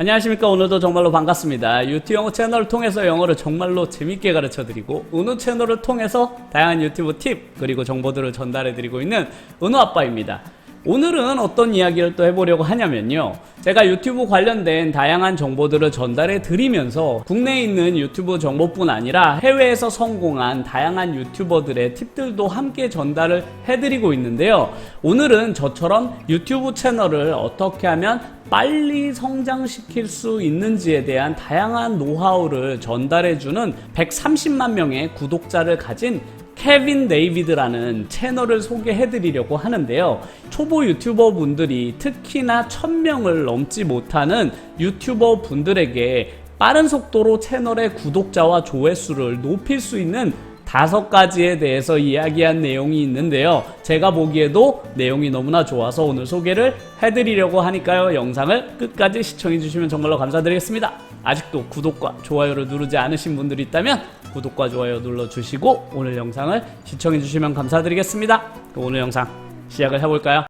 안녕하십니까. 오늘도 정말로 반갑습니다. 유튜브 영어 채널을 통해서 영어를 정말로 재밌게 가르쳐 드리고 은우 채널을 통해서 다양한 유튜브 팁 그리고 정보들을 전달해 드리고 있는 은우 아빠입니다 오늘은 어떤 이야기를 또 해보려고 하냐면요. 제가 유튜브 관련된 다양한 정보들을 전달해 드리면서 국내에 있는 유튜브 정보뿐 아니라 해외에서 성공한 다양한 유튜버들의 팁들도 함께 전달을 해드리고 있는데요. 오늘은 저처럼 유튜브 채널을 어떻게 하면 빨리 성장시킬 수 있는지에 대한 다양한 노하우를 전달해주는 130만 명의 구독자를 가진 케빈 데이비드라는 채널을 소개해 드리려고 하는데요. 초보 유튜버 분들이 특히나 1000명을 넘지 못하는 유튜버 분들에게 빠른 속도로 채널의 구독자와 조회수를 높일 수 있는 다섯 가지에 대해서 이야기한 내용이 있는데요. 제가 보기에도 내용이 너무나 좋아서 오늘 소개를 해드리려고 하니까요. 영상을 끝까지 시청해주시면 정말로 감사드리겠습니다. 아직도 구독과 좋아요를 누르지 않으신 분들이 있다면 구독과 좋아요 눌러주시고 오늘 영상을 시청해주시면 감사드리겠습니다. 오늘 영상 시작을 해볼까요?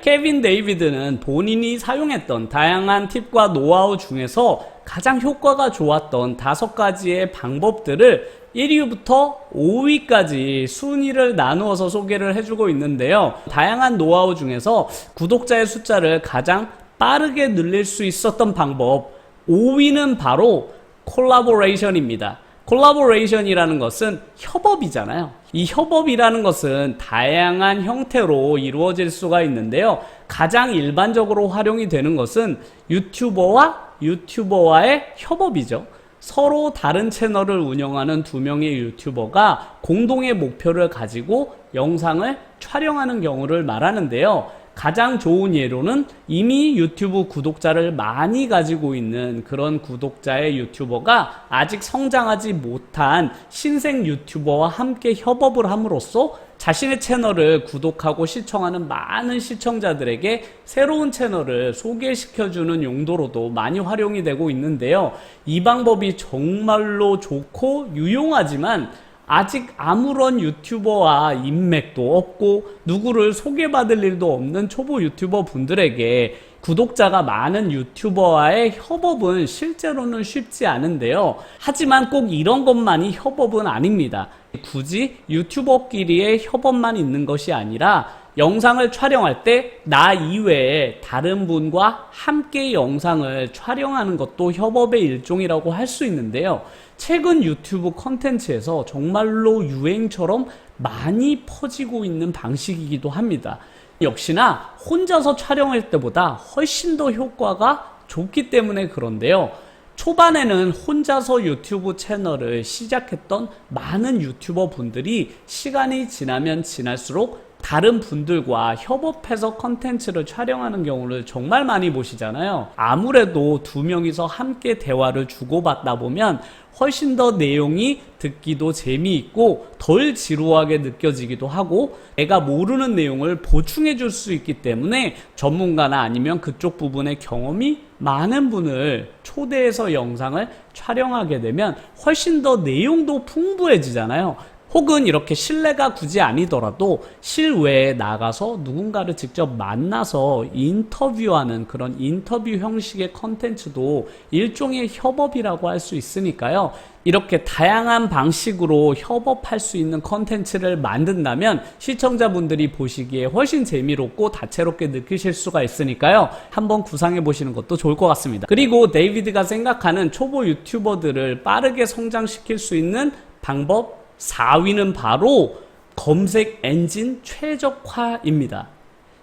케빈 데이비드는 본인이 사용했던 다양한 팁과 노하우 중에서 가장 효과가 좋았던 다섯 가지의 방법들을 1위부터 5위까지 순위를 나누어서 소개를 해주고 있는데요. 다양한 노하우 중에서 구독자의 숫자를 가장 빠르게 늘릴 수 있었던 방법 5위는 바로 콜라보레이션입니다. 콜라보레이션이라는 것은 협업이잖아요. 이 협업이라는 것은 다양한 형태로 이루어질 수가 있는데요. 가장 일반적으로 활용이 되는 것은 유튜버와 유튜버와의 협업이죠. 서로 다른 채널을 운영하는 두 명의 유튜버가 공동의 목표를 가지고 영상을 촬영하는 경우를 말하는데요. 가장 좋은 예로는 이미 유튜브 구독자를 많이 가지고 있는 그런 구독자의 유튜버가 아직 성장하지 못한 신생 유튜버와 함께 협업을 함으로써 자신의 채널을 구독하고 시청하는 많은 시청자들에게 새로운 채널을 소개시켜주는 용도로도 많이 활용이 되고 있는데요. 이 방법이 정말로 좋고 유용하지만 아직 아무런 유튜버와 인맥도 없고 누구를 소개받을 일도 없는 초보 유튜버 분들에게 구독자가 많은 유튜버와의 협업은 실제로는 쉽지 않은데요. 하지만 꼭 이런 것만이 협업은 아닙니다. 굳이 유튜버끼리의 협업만 있는 것이 아니라 영상을 촬영할 때 나 이외에 다른 분과 함께 영상을 촬영하는 것도 협업의 일종이라고 할 수 있는데요. 최근 유튜브 컨텐츠에서 정말로 유행처럼 많이 퍼지고 있는 방식이기도 합니다. 역시나 혼자서 촬영할 때보다 훨씬 더 효과가 좋기 때문에 그런데요. 초반에는 혼자서 유튜브 채널을 시작했던 많은 유튜버 분들이 시간이 지나면 지날수록 다른 분들과 협업해서 컨텐츠를 촬영하는 경우를 정말 많이 보시잖아요. 아무래도 두 명이서 함께 대화를 주고받다 보면 훨씬 더 내용이 듣기도 재미있고 덜 지루하게 느껴지기도 하고 내가 모르는 내용을 보충해 줄 수 있기 때문에 전문가나 아니면 그쪽 부분의 경험이 많은 분을 초대해서 영상을 촬영하게 되면 훨씬 더 내용도 풍부해지잖아요. 혹은 이렇게 실내가 굳이 아니더라도 실외에 나가서 누군가를 직접 만나서 인터뷰하는 그런 인터뷰 형식의 컨텐츠도 일종의 협업이라고 할 수 있으니까요. 이렇게 다양한 방식으로 협업할 수 있는 컨텐츠를 만든다면 시청자분들이 보시기에 훨씬 재미롭고 다채롭게 느끼실 수가 있으니까요. 한번 구상해 보시는 것도 좋을 것 같습니다. 그리고 데이비드가 생각하는 초보 유튜버들을 빠르게 성장시킬 수 있는 방법 4위는 바로 검색 엔진 최적화입니다.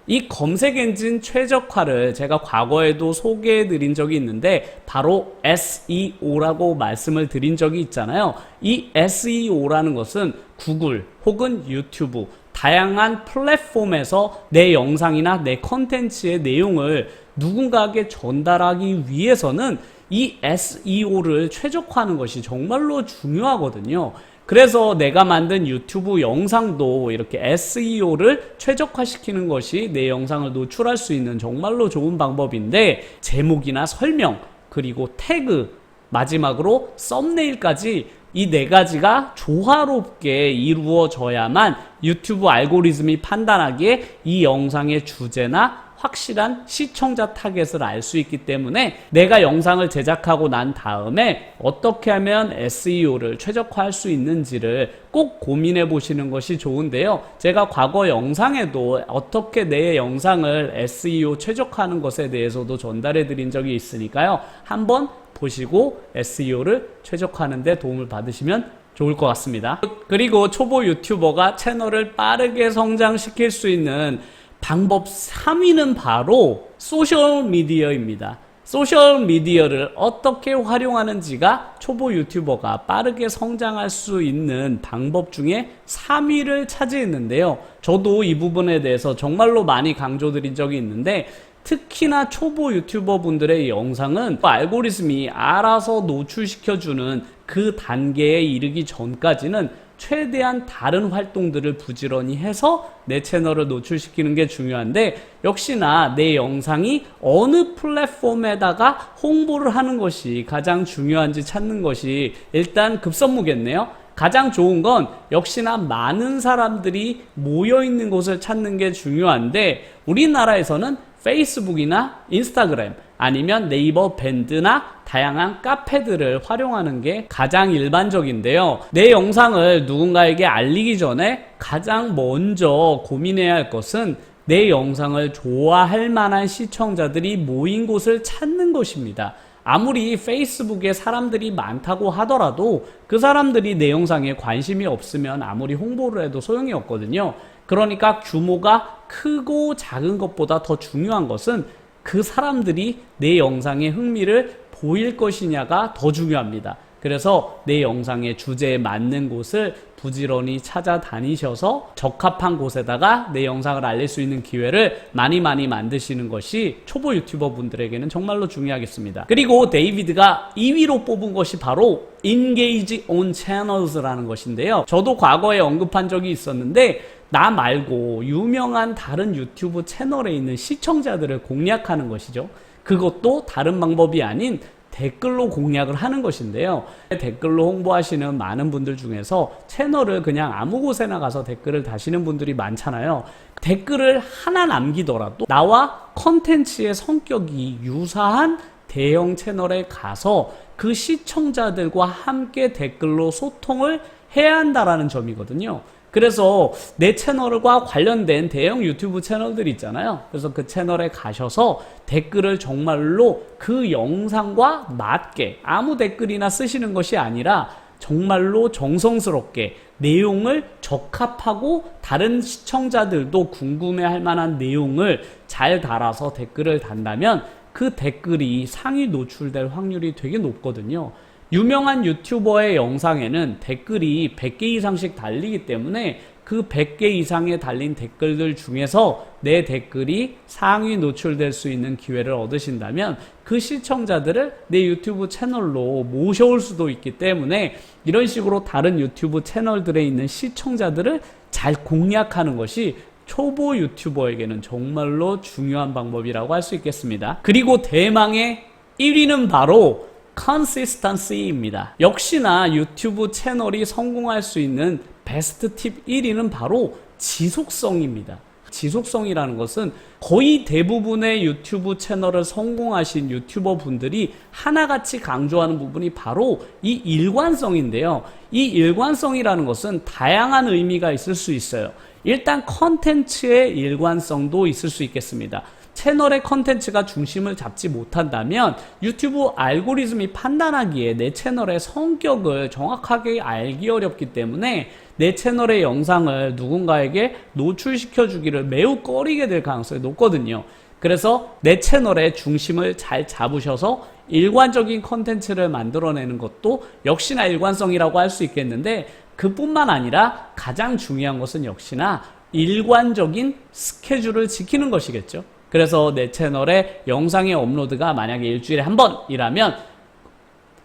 이 검색 엔진 최적화를 제가 과거에도 소개해 드린 적이 있는데 바로 SEO라고 말씀을 드린 적이 있잖아요. 이 SEO라는 것은 구글 혹은 유튜브 다양한 플랫폼에서 내 영상이나 내 컨텐츠의 내용을 누군가에게 전달하기 위해서는 이 SEO를 최적화하는 것이 정말로 중요하거든요. 그래서 내가 만든 유튜브 영상도 이렇게 SEO를 최적화시키는 것이 내 영상을 노출할 수 있는 정말로 좋은 방법인데 제목이나 설명 그리고 태그 마지막으로 썸네일까지 이 네 가지가 조화롭게 이루어져야만 유튜브 알고리즘이 판단하기에 이 영상의 주제나 확실한 시청자 타겟을 알 수 있기 때문에 내가 영상을 제작하고 난 다음에 어떻게 하면 SEO를 최적화할 수 있는지를 꼭 고민해 보시는 것이 좋은데요. 제가 과거 영상에도 어떻게 내 영상을 SEO 최적화하는 것에 대해서도 전달해 드린 적이 있으니까요. 한번 보시고 SEO를 최적화하는 데 도움을 받으시면 좋을 것 같습니다. 그리고 초보 유튜버가 채널을 빠르게 성장시킬 수 있는 방법 3위는 바로 소셜 미디어입니다. 소셜 미디어를 어떻게 활용하는지가 초보 유튜버가 빠르게 성장할 수 있는 방법 중에 3위를 차지했는데요. 저도 이 부분에 대해서 정말로 많이 강조드린 적이 있는데 특히나 초보 유튜버 분들의 영상은 알고리즘이 알아서 노출시켜주는 그 단계에 이르기 전까지는 최대한 다른 활동들을 부지런히 해서 내 채널을 노출시키는 게 중요한데 역시나 내 영상이 어느 플랫폼에다가 홍보를 하는 것이 가장 중요한지 찾는 것이 일단 급선무겠네요. 가장 좋은 건 역시나 많은 사람들이 모여 있는 곳을 찾는 게 중요한데 우리나라에서는 페이스북이나 인스타그램 아니면 네이버 밴드나 다양한 카페들을 활용하는 게 가장 일반적인데요. 내 영상을 누군가에게 알리기 전에 가장 먼저 고민해야 할 것은 내 영상을 좋아할 만한 시청자들이 모인 곳을 찾는 것입니다. 아무리 페이스북에 사람들이 많다고 하더라도 그 사람들이 내 영상에 관심이 없으면 아무리 홍보를 해도 소용이 없거든요. 그러니까 규모가 크고 작은 것보다 더 중요한 것은 그 사람들이 내 영상에 흥미를 보일 것이냐가 더 중요합니다. 그래서 내 영상의 주제에 맞는 곳을 부지런히 찾아다니셔서 적합한 곳에다가 내 영상을 알릴 수 있는 기회를 많이 많이 만드시는 것이 초보 유튜버 분들에게는 정말로 중요하겠습니다. 그리고 데이비드가 2위로 뽑은 것이 바로 Engage on Channels라는 것인데요. 저도 과거에 언급한 적이 있었는데 나 말고 유명한 다른 유튜브 채널에 있는 시청자들을 공략하는 것이죠. 그것도 다른 방법이 아닌 댓글로 공략을 하는 것인데요. 댓글로 홍보하시는 많은 분들 중에서 채널을 그냥 아무 곳에나 가서 댓글을 다시는 분들이 많잖아요. 댓글을 하나 남기더라도 나와 컨텐츠의 성격이 유사한 대형 채널에 가서 그 시청자들과 함께 댓글로 소통을 해야 한다라는 점이거든요. 그래서 내 채널과 관련된 대형 유튜브 채널들 있잖아요. 그래서 그 채널에 가셔서 댓글을 정말로 그 영상과 맞게 아무 댓글이나 쓰시는 것이 아니라 정말로 정성스럽게 내용을 적합하고 다른 시청자들도 궁금해할 만한 내용을 잘 달아서 댓글을 단다면 그 댓글이 상위 노출될 확률이 되게 높거든요. 유명한 유튜버의 영상에는 댓글이 100개 이상씩 달리기 때문에 그 100개 이상에 달린 댓글들 중에서 내 댓글이 상위 노출될 수 있는 기회를 얻으신다면 그 시청자들을 내 유튜브 채널로 모셔올 수도 있기 때문에 이런 식으로 다른 유튜브 채널들에 있는 시청자들을 잘 공략하는 것이 초보 유튜버에게는 정말로 중요한 방법이라고 할 수 있겠습니다. 그리고 대망의 1위는 바로 consistency입니다. 역시나 유튜브 채널이 성공할 수 있는 베스트 팁 1위는 바로 지속성입니다. 지속성이라는 것은 거의 대부분의 유튜브 채널을 성공하신 유튜버 분들이 하나같이 강조하는 부분이 바로 이 일관성인데요. 이 일관성이라는 것은 다양한 의미가 있을 수 있어요. 일단 컨텐츠의 일관성도 있을 수 있겠습니다. 채널의 컨텐츠가 중심을 잡지 못한다면 유튜브 알고리즘이 판단하기에 내 채널의 성격을 정확하게 알기 어렵기 때문에 내 채널의 영상을 누군가에게 노출시켜 주기를 매우 꺼리게 될 가능성이 높거든요. 그래서 내 채널의 중심을 잘 잡으셔서 일관적인 컨텐츠를 만들어내는 것도 역시나 일관성이라고 할 수 있겠는데 그뿐만 아니라 가장 중요한 것은 역시나 일관적인 스케줄을 지키는 것이겠죠. 그래서 내 채널에 영상의 업로드가 만약에 일주일에 한 번이라면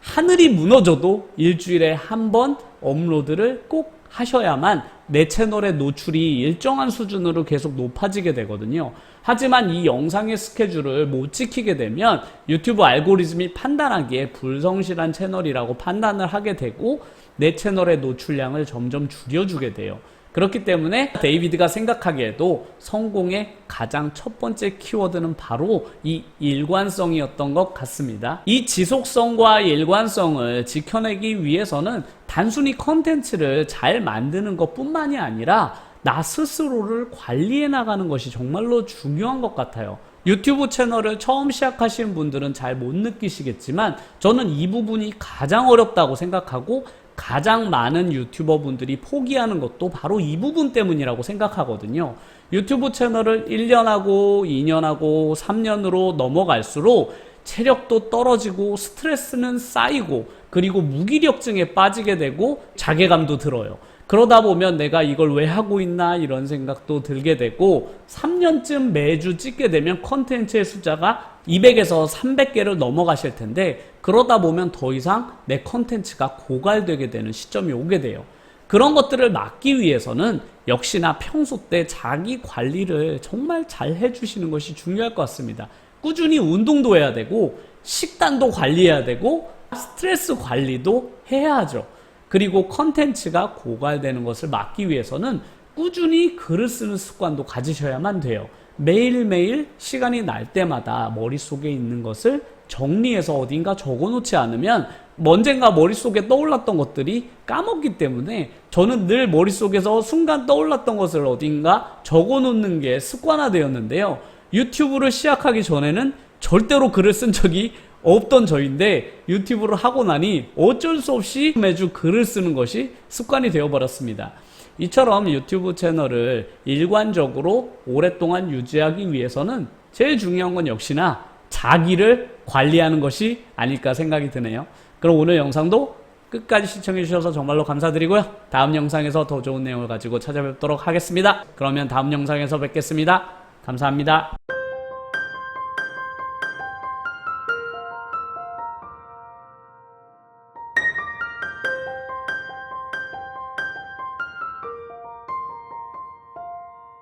하늘이 무너져도 일주일에 한 번 업로드를 꼭 하셔야만 내 채널의 노출이 일정한 수준으로 계속 높아지게 되거든요. 하지만 이 영상의 스케줄을 못 지키게 되면 유튜브 알고리즘이 판단하기에 불성실한 채널이라고 판단을 하게 되고 내 채널의 노출량을 점점 줄여주게 돼요. 그렇기 때문에 데이비드가 생각하기에도 성공의 가장 첫 번째 키워드는 바로 이 일관성이었던 것 같습니다. 이 지속성과 일관성을 지켜내기 위해서는 단순히 컨텐츠를 잘 만드는 것 뿐만이 아니라 나 스스로를 관리해 나가는 것이 정말로 중요한 것 같아요. 유튜브 채널을 처음 시작하시는 분들은 잘 못 느끼시겠지만 저는 이 부분이 가장 어렵다고 생각하고 가장 많은 유튜버 분들이 포기하는 것도 바로 이 부분 때문이라고 생각하거든요. 유튜브 채널을 1년하고 2년하고 3년으로 넘어갈수록 체력도 떨어지고 스트레스는 쌓이고 그리고 무기력증에 빠지게 되고 자괴감도 들어요. 그러다 보면 내가 이걸 왜 하고 있나 이런 생각도 들게 되고 3년쯤 매주 찍게 되면 컨텐츠의 숫자가 200에서 300개를 넘어가실 텐데 그러다 보면 더 이상 내 컨텐츠가 고갈되게 되는 시점이 오게 돼요. 그런 것들을 막기 위해서는 역시나 평소 때 자기 관리를 정말 잘 해주시는 것이 중요할 것 같습니다. 꾸준히 운동도 해야 되고 식단도 관리해야 되고 스트레스 관리도 해야 하죠. 그리고 컨텐츠가 고갈되는 것을 막기 위해서는 꾸준히 글을 쓰는 습관도 가지셔야만 돼요. 매일매일 시간이 날 때마다 머릿속에 있는 것을 정리해서 어딘가 적어 놓지 않으면 언젠가 머릿속에 떠올랐던 것들이 까먹기 때문에 저는 늘 머릿속에서 순간 떠올랐던 것을 어딘가 적어 놓는 게 습관화되었는데요. 유튜브를 시작하기 전에는 절대로 글을 쓴 적이 없던 저인데 유튜브를 하고 나니 어쩔 수 없이 매주 글을 쓰는 것이 습관이 되어버렸습니다. 이처럼 유튜브 채널을 일관적으로 오랫동안 유지하기 위해서는 제일 중요한 건 역시나 자기를 관리하는 것이 아닐까 생각이 드네요. 그럼 오늘 영상도 끝까지 시청해 주셔서 정말로 감사드리고요. 다음 영상에서 더 좋은 내용을 가지고 찾아뵙도록 하겠습니다. 그러면 다음 영상에서 뵙겠습니다. 감사합니다.